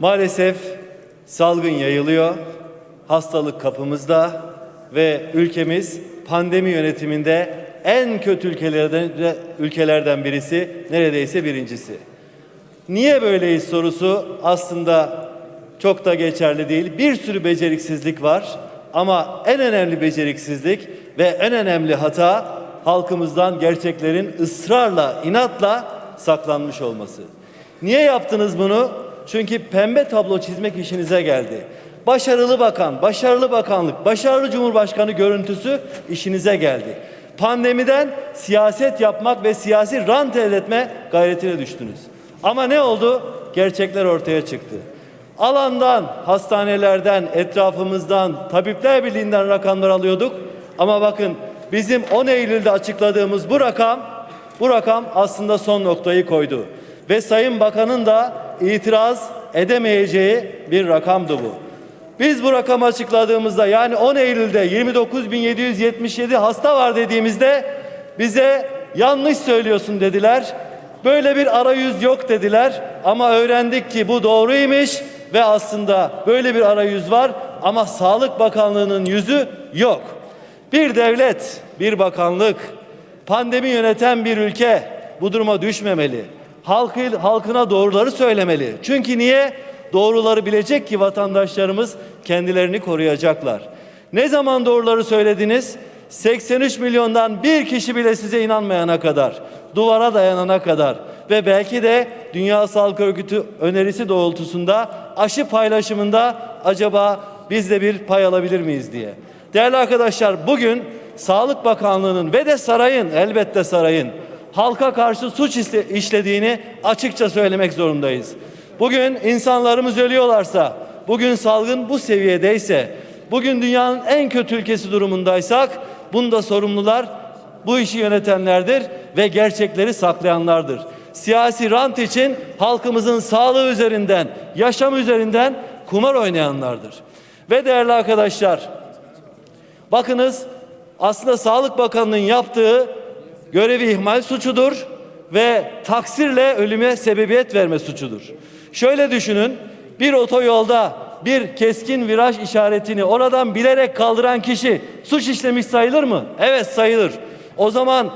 Maalesef salgın yayılıyor, hastalık kapımızda ve ülkemiz pandemi yönetiminde en kötü ülkelerden, ülkelerden birisi, neredeyse birincisi. Niye böyleyiz sorusu aslında çok da geçerli değil. Bir sürü beceriksizlik var ama en önemli beceriksizlik ve en önemli hata halkımızdan gerçeklerin ısrarla, inatla saklanmış olması. Niye yaptınız bunu? Çünkü pembe tablo çizmek işinize geldi. Başarılı bakan, başarılı bakanlık, başarılı cumhurbaşkanı görüntüsü işinize geldi. Pandemiden siyaset yapmak ve siyasi rant elde etme gayretine düştünüz. Ama ne oldu? Gerçekler ortaya çıktı. Alandan, hastanelerden, etrafımızdan, Tabipler Birliği'nden rakamlar alıyorduk. Ama bakın bizim 10 Eylül'de açıkladığımız bu rakam, bu rakam aslında son noktayı koydu. Ve Sayın Bakan'ın da itiraz edemeyeceği bir rakamdı bu. Biz bu rakamı açıkladığımızda yani 10 Eylül'de 29.777 hasta var dediğimizde bize yanlış söylüyorsun dediler. Böyle bir arayüz yok dediler ama öğrendik ki bu doğruymuş ve aslında böyle bir arayüz var ama Sağlık Bakanlığı'nın yüzü yok. Bir devlet, bir bakanlık, pandemi yöneten bir ülke bu duruma düşmemeli. Halkı, halkına doğruları söylemeli. Çünkü niye? Doğruları bilecek ki vatandaşlarımız kendilerini koruyacaklar. Ne zaman doğruları söylediniz? 83 milyondan bir kişi bile size inanmayana kadar, duvara dayanana kadar ve belki de Dünya Sağlık Örgütü önerisi doğrultusunda aşı paylaşımında acaba biz de bir pay alabilir miyiz diye. Değerli arkadaşlar bugün Sağlık Bakanlığı'nın ve de sarayın elbette sarayın halka karşı suç işlediğini açıkça söylemek zorundayız. Bugün insanlarımız ölüyorlarsa, bugün salgın bu seviyedeyse, bugün dünyanın en kötü ülkesi durumundaysak bunda sorumlular bu işi yönetenlerdir ve gerçekleri saklayanlardır. Siyasi rant için halkımızın sağlığı üzerinden, yaşam üzerinden kumar oynayanlardır. Ve değerli arkadaşlar, bakınız aslında Sağlık Bakanlığı'nın yaptığı görevi ihmal suçudur ve taksirle ölüme sebebiyet verme suçudur. Şöyle düşünün bir otoyolda bir keskin viraj işaretini oradan bilerek kaldıran kişi suç işlemiş sayılır mı? Evet sayılır. O zaman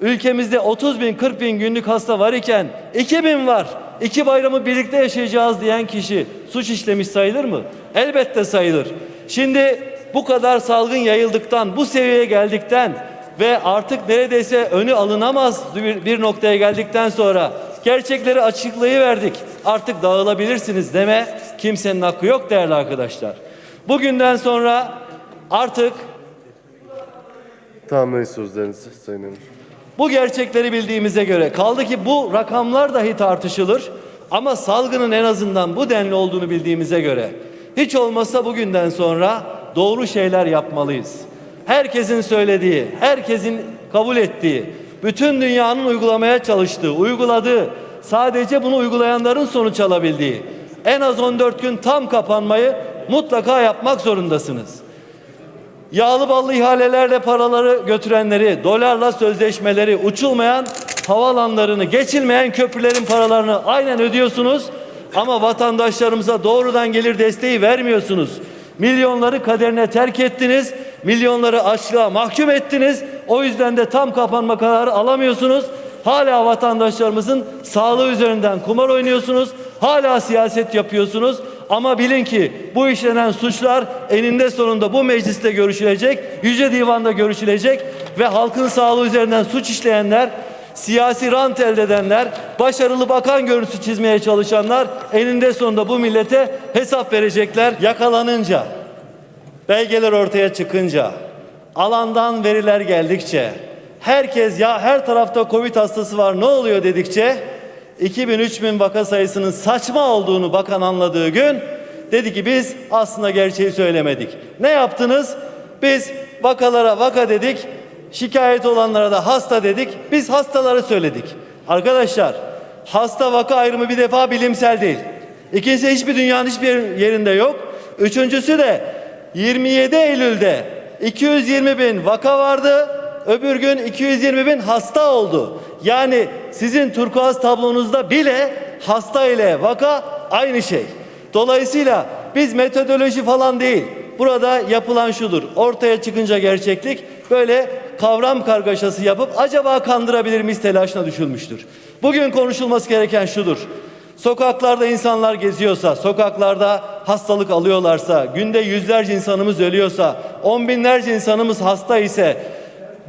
ülkemizde 30 bin 40 bin günlük hasta var iken 2 bin var. İki bayramı birlikte yaşayacağız diyen kişi suç işlemiş sayılır mı? Elbette sayılır. Şimdi bu kadar salgın yayıldıktan, bu seviyeye geldikten ve artık neredeyse önü alınamaz bir, bir noktaya geldikten sonra gerçekleri açıklayıverdik. Artık dağılabilirsiniz deme kimsenin hakkı yok değerli arkadaşlar. Bugünden sonra artık Tamamlayın sözlerinizi Sayın Emir. bu gerçekleri bildiğimize göre kaldı ki bu rakamlar dahi tartışılır ama salgının en azından bu denli olduğunu bildiğimize göre hiç olmazsa bugünden sonra doğru şeyler yapmalıyız. Herkesin söylediği, herkesin kabul ettiği, bütün dünyanın uygulamaya çalıştığı, uyguladığı, sadece bunu uygulayanların sonuç alabildiği en az 14 gün tam kapanmayı mutlaka yapmak zorundasınız. Yağlı ballı ihalelerle paraları götürenleri, dolarla sözleşmeleri, uçulmayan havalanlarını, geçilmeyen köprülerin paralarını aynen ödüyorsunuz. Ama vatandaşlarımıza doğrudan gelir desteği vermiyorsunuz. Milyonları kaderine terk ettiniz. Milyonları açlığa mahkum ettiniz. O yüzden de tam kapanma kararı alamıyorsunuz. Hala vatandaşlarımızın sağlığı üzerinden kumar oynuyorsunuz. Hala siyaset yapıyorsunuz. Ama bilin ki bu işlenen suçlar eninde sonunda bu mecliste görüşülecek, Yüce Divan'da görüşülecek ve halkın sağlığı üzerinden suç işleyenler, siyasi rant elde edenler, başarılı bakan görüntüsü çizmeye çalışanlar eninde sonunda bu millete hesap verecekler. Yakalanınca, belgeler ortaya çıkınca, alandan veriler geldikçe, herkes ya her tarafta Covid hastası var ne oluyor dedikçe 2000-3000 vaka sayısının saçma olduğunu bakan anladığı gün dedi ki biz aslında gerçeği söylemedik. Ne yaptınız? Biz vakalara vaka dedik, şikayet olanlara da hasta dedik. Biz hastaları söyledik. Arkadaşlar hasta vaka ayrımı bir defa bilimsel değil. İkincisi hiçbir dünyanın hiçbir yerinde yok. Üçüncüsü de 27 Eylül'de 220 bin vaka vardı. Öbür gün 220 bin hasta oldu. Yani sizin turkuaz tablonuzda bile hasta ile vaka aynı şey. Dolayısıyla biz metodoloji falan değil. Burada yapılan şudur. Ortaya çıkınca gerçeklik böyle kavram kargaşası yapıp acaba kandırabilir miyiz telaşına düşülmüştür. Bugün konuşulması gereken şudur. Sokaklarda insanlar geziyorsa, sokaklarda hastalık alıyorlarsa, günde yüzlerce insanımız ölüyorsa, on binlerce insanımız hasta ise,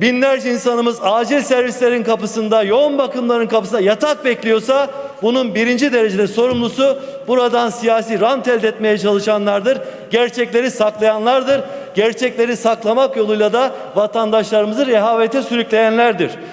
binlerce insanımız acil servislerin kapısında, yoğun bakımların kapısında yatak bekliyorsa, bunun birinci derecede sorumlusu buradan siyasi rant elde etmeye çalışanlardır. Gerçekleri saklayanlardır. Gerçekleri saklamak yoluyla da vatandaşlarımızı rehavete sürükleyenlerdir.